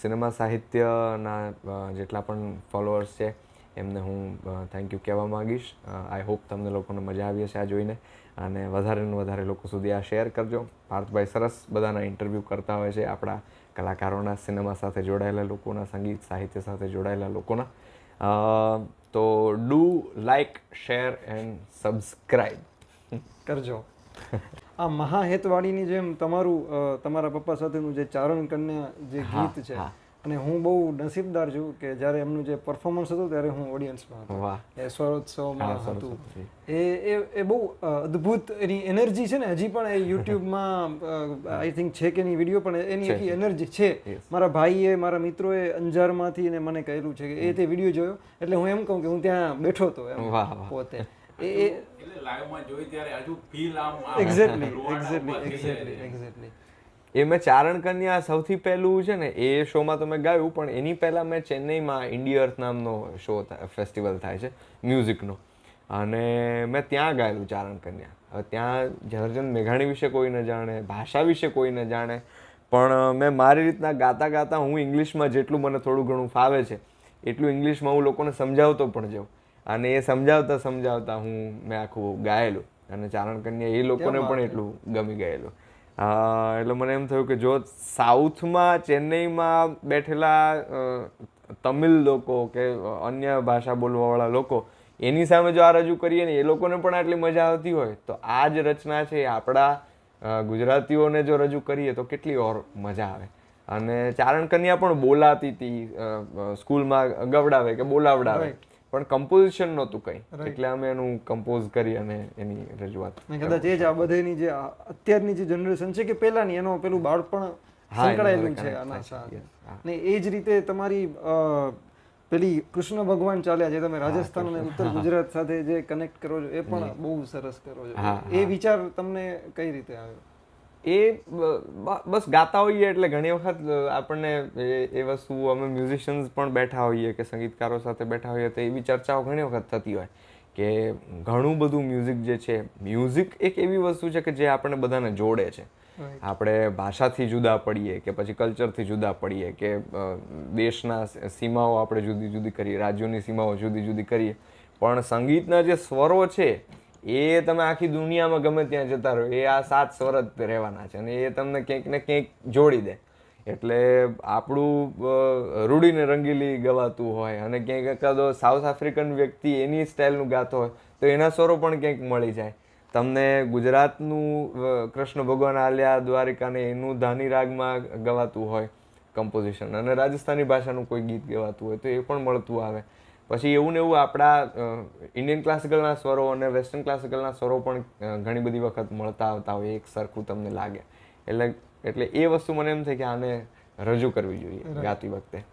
Cinema સાહિત્યના જેટલા પણ ફોલોઅર્સ છે, એમને હું થેન્ક યુ કહેવા માંગીશ. આઈ હોપ તમને લોકોને મજા આવી હશે આ જોઈને. અને વધારે ને વધારે લોકો સુધી આ શેર કરજો. પાર્થભાઈ સરસ બધાના ઇન્ટરવ્યૂ કરતા હોય છે આપણા કલાકારોના, સિનેમા સાથે જોડાયેલા લોકોના, સંગીત સાહિત્ય સાથે જોડાયેલા લોકોના. તો do like share and subscribe કરજો. આ મહાહેતવાળીની જેમ તમારું તમારા પપ્પા સાથેનું જે ચારણ કન્યા જે ગીત છે અને હું બહુ નસીબદાર છું કે જ્યારે એમનું જે પરફોર્મન્સ હતું ત્યારે હું ઓડિયન્સમાં હતો. એ સ્વરોત્સવમાં હતું. એ એ એ બહુ અદ્ભુત એની એનર્જી છે ને હજી પણ એ યુટ્યુબમાં આઈ થિંક છે કે એની વીડિયો પણ એની આખી છે. એનર્જી છે. મારા ભાઈએ મારા મિત્રોએ અંજારમાંથી એને મને કહેલું છે કે એ તે વીડિયો જોયો. એટલે હું એમ કહું કે હું ત્યાં બેઠો હતો એમ. પોતે. એ એક્ઝેક્ટલી એક્ઝેક્ટલી. એક્ઝેક્ટલી એક્ઝેક્ટલી એ મેં ચારણ કન્યા સૌથી પહેલું છે ને એ શોમાં તો મેં ગાયું પણ એની પહેલાં મેં ચેન્નઈમાં ઇન્ડી અર્થ નામનો શો ફેસ્ટિવલ થાય છે મ્યુઝિકનો. અને મેં ત્યાં ગાયેલું ચારણ કન્યા. હવે ત્યાં ઝરજન મેઘાણી વિશે કોઈ ન જાણે ભાષા વિશે કોઈ ન જાણે પણ મેં મારી રીતના ગાતા ગાતા હું ઇંગ્લિશમાં જેટલું મને થોડું ઘણું ફાવે છે એટલું ઇંગ્લિશમાં હું લોકોને સમજાવતો પણ જાઉં. અને એ સમજાવતા સમજાવતા હું મેં આખું ગાયેલું. અને ચારણ કન્યા એ લોકોને પણ એટલું ગમી ગયેલું. એટલે મને એમ થયું કે જો સાઉથમાં ચેન્નઈમાં બેઠેલા તમિલ લોકો કે અન્ય ભાષા બોલવાવાળા લોકો એની સામે જો આ રજૂ કરીએ ને એ લોકોને પણ આટલી મજા આવતી હોય તો આ જ રચના છે. આપણા ગુજરાતીઓને જો રજૂ કરીએ તો કેટલી ઓર મજા આવે. અને ચારણ કન્યા પણ બોલાતી હતી સ્કૂલમાં ગવડાવે કે બોલાવડાવે. પણ કમ્પોઝિશન નહોતું કંઈ. એટલે અમે એનું કમ્પોઝ કરી અને એની રજૂઆત કદાચ એ જ આ બધેની જે અત્યારની જે જનરેશન છે કે પહેલાની એનો પેલું બાળપણ સંકળાયેલું છે આના સાથે. ને એ જ રીતે તમારી અ, પેલી કૃષ્ણ ભગવાન ચાલ્યા જે તમે રાજસ્થાન અને ઉત્તર ગુજરાત સાથે જે કનેક્ટ કરો છો એ પણ બહુ સરસ કરો છો. એ વિચાર તમને કઈ રીતે આવ્યો? એ બસ ગાતા હોઈએ એટલે ઘણી વખત આપણને એ વસ્તુ અમે મ્યુઝિશિયન્સ પણ બેઠા હોઈએ કે સંગીતકારો સાથે બેઠા હોઈએ તો એવી ચર્ચાઓ ઘણી વખત થતી હોય કે ઘણું બધું મ્યુઝિક જે છે મ્યુઝિક એક એવી વસ્તુ છે કે જે આપણને બધાને જોડે છે. આપણે ભાષાથી જુદા પડીએ કે પછી કલ્ચરથી જુદા પડીએ કે દેશના સીમાઓ આપણે જુદી જુદી કરીએ રાજ્યોની સીમાઓ જુદી જુદી કરીએ પણ સંગીતના જે સ્વરો છે એ તમે આખી દુનિયામાં ગમે ત્યાં જતા રહો, એ આ સાત સ્વર જ રહેવાના છે અને એ તમને ક્યાંક ને ક્યાંક જોડી દે. એટલે આપણું રૂડીને રંગીલી ગવાતું હોય અને ક્યાંક એકાદો સાઉથ આફ્રિકન વ્યક્તિ એની સ્ટાઇલનું ગાતો હોય, તો એના સ્વરો પણ ક્યાંક મળી જાય. તમને ગુજરાતનું કૃષ્ણ ભગવાન આલ્યા, દ્વારિકાને એનું ધાની રાગમાં ગવાતું હોય કમ્પોઝિશન અને રાજસ્થાની ભાષાનું કોઈ ગીત ગવાતું હોય, તો એ પણ મળતું આવે. પછી એવું ને એવું આપણા ઇન્ડિયન ક્લાસિકલના સ્વરો અને વેસ્ટર્ન ક્લાસિકલના સ્વરો પણ ઘણી બધી વખત મળતા આવતા હોય એક સરખું તમને લાગે. એટલે એટલે એ વસ્તુ મને એમ થાય કે આને રજૂ કરવી જોઈએ ગાતી વખતે.